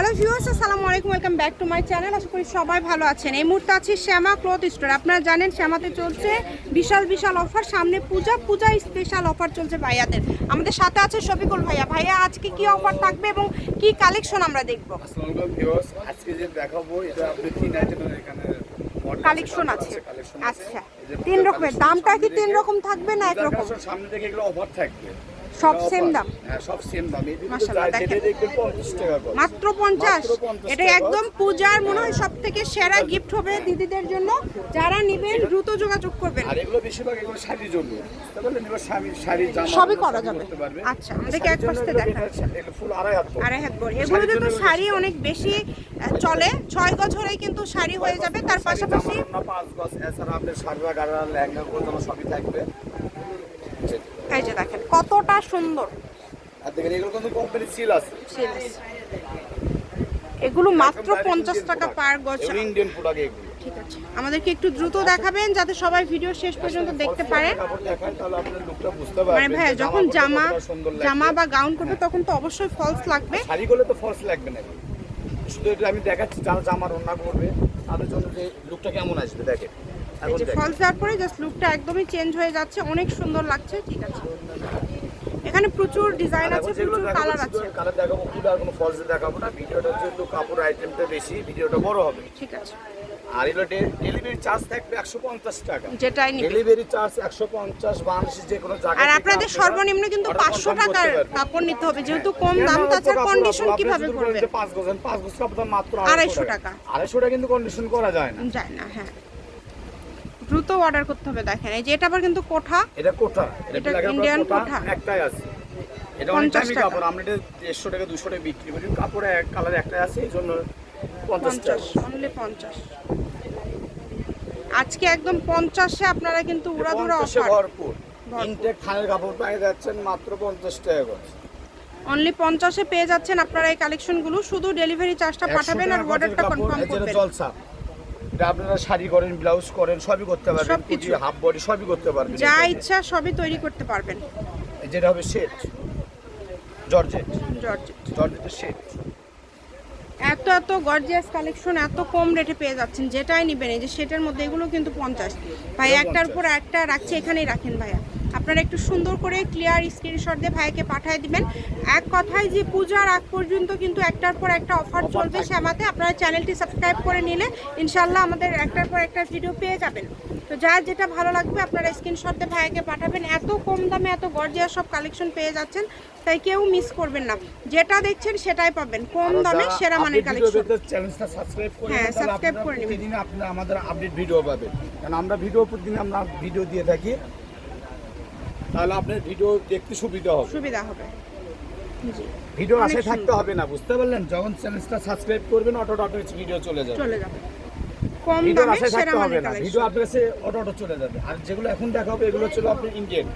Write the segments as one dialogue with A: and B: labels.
A: Hello viewers আসসালামু আলাইকুম welcome back to my channel. আশা করি সবাই ভালো আছেন। এই মুহূর্তে আছি শ্যামা ক্লথ স্টোর। আপনারা জানেন শ্যামাতে চলছে বিশাল বিশাল অফার। সামনে পূজা পূজা স্পেশাল অফার চলছে ভাইয়াদের। আমাদের সাথে আছে শফিকুল ভাইয়া। ভাইয়া আজকে কি অফার থাকবে এবং কি কালেকশন আমরা দেখব?
B: আসসালামু ভিউয়ার্স আজকে যে দেখাবো এটা আপনি তিন আইটেমের এখানে
A: কালেকশন আছে আচ্ছা। তিন রকমের। দামটা কি তিন রকম থাকবে না এক রকম?
B: সামনে থেকে এগুলো অফার থাকবে।
A: সব
B: offer।
A: দাম?
B: হ্যাঁ সব সেম দাম।
A: মাশাআল্লাহ, দেখেন।
B: দেখবেন 50 টাকা করে।
A: মাত্র পঞ্চাশ।
B: 50
A: এটা একদম পূজার মনে হয় সব থেকে সেরা গিফট হবে দিদিদের জন্য। যারা নেবেন দ্রুত যোগাযোগ করবেন।
B: আর এগুলো বেশিরভাগ এগুলো শাড়ির জন্য। পারলেন? এবার শাড়ি শাড়ি জামা
A: সবই করা যাবে। আচ্ছা, আমাদেরকে এক পাশে
B: ফুল আড়াই হাত।
A: আড়াই হাত বড়
B: শাড়ির
A: এগুলোতে তো শাড়ি অনেক বেশি চলে। ছয় হলেই কিন্তু শাড়ি হয়ে যাবে। তার পাশাপাশি
B: পাঁচ গজ, এছাড়া আপনার সারবা গাড়া লেহেঙ্গা গোজানো সবই থাকবে।
A: এই যে কতটা সুন্দর।
B: আর দেখেন এগুলো কিন্তু কোম্পানি সিল আছে।
A: এগুলো মাত্র পঞ্চাশ টাকা পার গজ
B: ইন্ডিয়ান প্রোডাক্ট এগুলো।
A: ঠিক আছে। আমাদেরকে একটু দ্রুত দেখাবেন যাতে সবাই ভিডিও শেষ পর্যন্ত দেখতে পারে। মানে ভাইয়া যখন জামা জামা বা গাউন করবে তখন তো অবশ্যই ফলস লাগবে।
B: শাড়ি করলে তো ফলস লাগবে না। শুধু এটা আমি দেখাচ্ছি যারা জামার রান্না করবে তাদের জন্য যে লুকটা কেমন আসবে দেখেন।
A: এই যে ফলস দেওয়ার পরে জাস্ট লুকটা একদমই চেঞ্জ হয়ে যাচ্ছে অনেক সুন্দর লাগছে ঠিক আছে। এখানে প্রচুর ডিজাইন আছে প্রচুর কালার আছে।
B: কালার দেখাবো খুব আর কোনো ফলস দেখাবো না ভিডিওটা যেহেতু কাপড় আইটেমটা বেশি ভিডিওটা বড় হবে।
A: ঠিক আছে।
B: আর এগুলো ডেলিভারি চার্জ থাকবে একশো পঞ্চাশ টাকা।
A: যেটাই
B: ডেলিভারি চার্জ একশো পঞ্চাশ বাংলাদেশের যে কোনো জায়গা
A: আর আপনাদের সর্বনিম্ন কিন্তু পাঁচশো টাকার কাপড় নিতে হবে যেহেতু কম দাম তাছাড়া কন্ডিশন কীভাবে করবেন
B: পাঁচ গজ পাঁচ গজ কাপড় মাত্র
A: আড়াইশো। টাকা।
B: আড়াইশো টাকা কিন্তু কন্ডিশন করা যায় না।
A: যায় না হ্যাঁ। দ্রুত অর্ডার করতে হবে দেখেন। এই যে এটা আবার কিন্তু কোঠা।
B: এটা কোটা
A: এটা
B: কোটা
A: কোঠা।
B: একটাই আছে। এটা অনেক দামি কাপড় আমরা এটা দেড়শো টাকা দুশো টাকা বিক্রি করি। কাপড় এক কালার একটাই আছে এই জন্য পঞ্চাশ
A: অনলি পঞ্চাশ আজকে একদম পঞ্চাশে আপনারা কিন্তু উড়াধুরা অফার
B: ভরপুর। ইনটেক থানের কাপড় পেয়ে যাচ্ছেন মাত্র পঞ্চাশ টাকা করে।
A: অনলি পঞ্চাশে পেয়ে যাচ্ছেন আপনারা এই কালেকশনগুলো শুধু ডেলিভারি চার্জটা পাঠাবেন আর অর্ডারটা কনফার্ম করবেন।
B: এটা আপনারা শাড়ি করেন ব্লাউজ করেন সবই করতে পারবেন
A: সবকিছু।
B: হাফ বডি সবই করতে পারবেন
A: যা ইচ্ছা সবই তৈরি করতে পারবেন।
B: যেটা হবে সেট জর্জেট।
A: জর্জেট।
B: জর্জেটের সেট
A: এত এত গর্জিয়াস কালেকশন এত কম রেটে পেয়ে যাচ্ছেন যেটাই নেবেন এই যে সেটার মধ্যে এগুলো কিন্তু পঞ্চাশ। ভাই একটার পর একটা রাখছি এখানেই রাখেন ভাইয়া। আপনারা একটু সুন্দর করে ক্লিয়ার স্ক্রিনশট দিয়ে ভাইকে পাঠিয়ে দিবেন। এক কথায় যে পূজার আগ পর্যন্ত কিন্তু একটার পর একটা অফার চলবে। শ্যামাতে আপনারা চ্যানেলটি সাবস্ক্রাইব করে নিলে ইনশাল্লাহ আমাদের একটার পর একটা ভিডিও পেয়ে যাবেন। তো যার যেটা ভালো লাগবে আপনারা স্ক্রিনশট দিয়ে ভাইকে পাঠাবেন। এত কম দামে এত গর্জিয়াস সব কালেকশন পেয়ে যাচ্ছেন তাই কেউ মিস করবেন না। যেটা দেখছেন সেটাই পাবেন। কম দামে সেরা মানের কালেকশন
B: চ্যানেলটা সাবস্ক্রাইব করে
A: হ্যাঁ,
B: নেন, আপনারা
A: করে নেবেন।
B: প্রতিদিন আপনারা আমাদের আপডেট ভিডিও পাবেন। কারণ আমরা ভিডিও প্রতিদিন আমরা ভিডিও দিয়ে থাকি। তাহলে আপনার ভিডিও দেখতে সুবিধা হবে।
A: সুবিধা হবে। জি।
B: ভিডিও আশায় থাকতে হবে না বুঝতে পারলেন? যখন চ্যানেলটা সাবস্ক্রাইব করবেন অটো অটো ভিডিও চলে যাবে।
A: চলে যাবে। কম দামে সেরা মানের কালেকশন
B: ভিডিও আপনার কাছে অটো অটো চলে যাবে। আর যেগুলো এখন দেখা হবে এগুলো ছিল আপনার ইন্ডিয়ান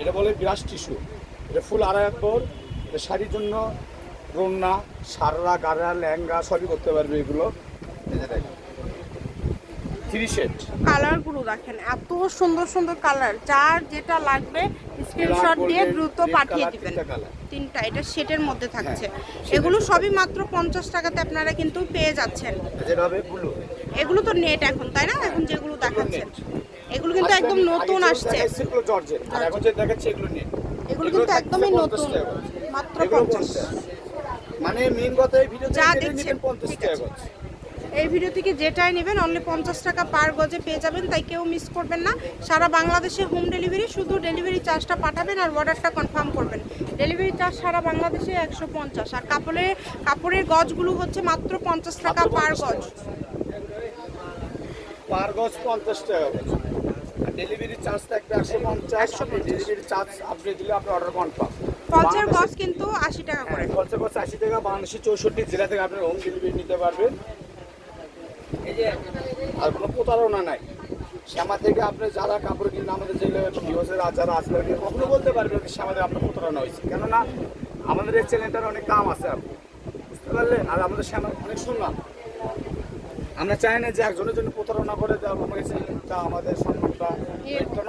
B: এটা বলে বিরাশ টিস্যু এটা ফুল আড়াই বহর এটা শাড়ির জন্য রন্না সাররা গাড়া লেহেঙ্গা সবই করতে পারবে এগুলো। থ্রি
A: কালারগুলো দেখেন এত সুন্দর সুন্দর কালার। যার যেটা লাগবে স্ক্রিনশট দিয়ে দ্রুত পাঠিয়ে দিবেন।
B: তিনটা
A: এটা সেটের মধ্যে থাকছে। এগুলো সবই মাত্র পঞ্চাশ টাকাতে আপনারা কিন্তু পেয়ে যাচ্ছেন। এগুলো তো নেট এখন তাই না? এখন যেগুলো দেখাচ্ছেন। এগুলো কিন্তু একদম নতুন আসছে।
B: এগুলো
A: কিন্তু একদমই নতুন মাত্র পঞ্চাশ।
B: মানে মেন কথা এই ভিডিওতে
A: যা দেখছেন,
B: নেবেন 50 টাকা।
A: এই ভিডিও থেকে যেটাই নেবেন অনলি পঞ্চাশ টাকা পার গজে পেয়ে যাবেন তাই কেউ মিস করবেন না। সারা বাংলাদেশে হোম ডেলিভারি শুধু ডেলিভারি চার্জটা পাঠাবেন আর অর্ডারটা কনফার্ম করবেন। ডেলিভারি চার্জ সারা বাংলাদেশে একশো পঞ্চাশ। আর কাপড়ের কাপড়ের গজগুলো হচ্ছে মাত্র পঞ্চাশ টাকা পার গজ।
B: পার গজ 50 টাকা ডেলিভারি চার্জ থাকবে 150 আপনি ডেলিভারি চার্জ আপনি দিলে আপনি অর্ডার কনফার্ম
A: ফলসের গজ কিন্তু আশি টাকা করে।
B: খরচা খরচ 80 টাকা বাংলাদেশের 64 জেলা থেকে আপনি হোম ডেলিভারি নিতে পারবেন। আর কোনো প্রতারণা নাই। শ্যামা থেকে আপনি যারা কাপড় কিনে আমাদের যে ভিউসের যারা আসলে কখনো বলতে পারবেন যে শ্যামাদের আপনার প্রতারণা হয়েছে। কেননা আমাদের এই চ্যানেলটার অনেক দাম আছে আপনি বুঝতে পারলেন? আর আমাদের শ্যামা অনেক শুনলাম। আমরা চাই না যে একজনের জন্য প্রতারণা করে আমাদের চ্যানেলটা আমাদের সম্মানটা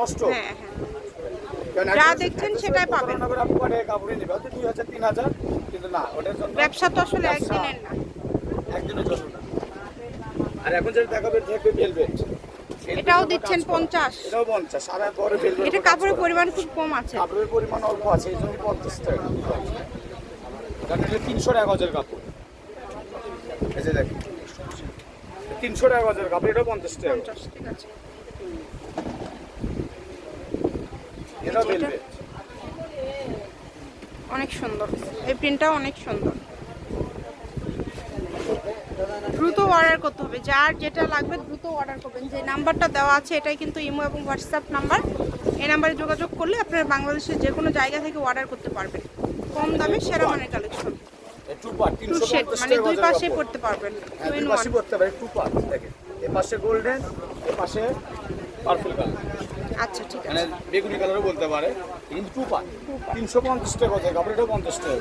B: নষ্ট।
A: হ্যাঁ হ্যাঁ। যা দেখছেন সেটাই পাবেন। ব্যবসা তো আসলে একদিনের না।
B: একদিনের জন্য না। আর এখন যেটা দেখাবে থাকবে ভেলভেট
A: এটাও দিচ্ছেন পঞ্চাশ।
B: এটাও পঞ্চাশ আর পরে ভেলভেট
A: এটা কাপড়ের পরিমাণ খুব কম আছে।
B: কাপড়ের পরিমাণ অল্প আছে এই জন্য পঞ্চাশ টাকা। কারণ এটা তিনশো টাকা গজের কাপড়। এই যে দেখেন তিনশো টাকা গজের কাপড় এটাও পঞ্চাশ টাকা।
A: পঞ্চাশ ঠিক আছে।
B: এটাও
A: এটা-
B: ভেলভেট
A: অনেক সুন্দর। এই প্রিন্টটাও অনেক সুন্দর। দ্রুত অর্ডার করতে হবে। যার যেটা লাগবে দ্রুত অর্ডার করবেন। যে নাম্বারটা দেওয়া আছে এটাই কিন্তু ইমো এবং হোয়াটসঅ্যাপ নাম্বার এই নাম্বারে যোগাযোগ করলে আপনারা বাংলাদেশের যে কোনো জায়গা থেকে অর্ডার করতে পারবেন। কম দামে সেরা মানের কালেকশন
B: টু
A: শেড মানে দুই পাশে পড়তে পারবেন।
B: হ্যাঁ,
A: টু ইন ওয়ান
B: করতে পারে টু পার্ট দেখেন। এ পাশে গোল্ডেন এ পাশে পার্পল কালার
A: আচ্ছা ঠিক
B: মানে
A: আছে।
B: বেগুনি কালারও বলতে পারে কিন্তু টু তিনশো পঞ্চাশ টাকা গজের কাপড় এটাও পঞ্চাশ টাকা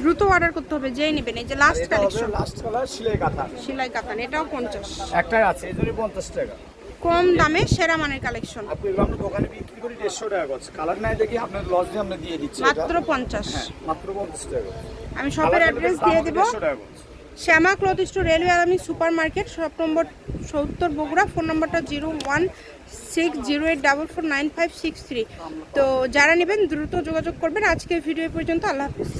A: দ্রুত অর্ডার করতে হবে যেই নেবেন এই যে লাস্ট কালেকশন
B: লাস্ট কালার সিলাই কাঁথা।
A: সেলাই কাতান এটাও পঞ্চাশ।
B: একটাই আছে এই জন্য পঞ্চাশ টাকা।
A: কম দামে সেরা মানের কালেকশন
B: আপনি এগুলো আমরা দোকানে বিক্রি করি দেড়শো টাকা করছে। কালার নাই দেখি আপনার লস দিয়ে আমরা দিয়ে দিচ্ছি
A: মাত্র পঞ্চাশ।
B: হ্যাঁ মাত্র পঞ্চাশ টাকা।
A: আমি শপের অ্যাড্রেস দিয়ে দিব।
B: দেড়শো টাকা করছে।
A: শ্যামা ক্লথ স্টোর, রেলওয়ে আলামী সুপার মার্কেট শপ নম্বর সত্তর বগুড়া, ফোন নম্বরটা zero one six zero eight double four nine five six three. তো যারা নেবেন দ্রুত যোগাযোগ করবেন। আজকের ভিডিও পর্যন্ত, আল্লাহ হাফিজ।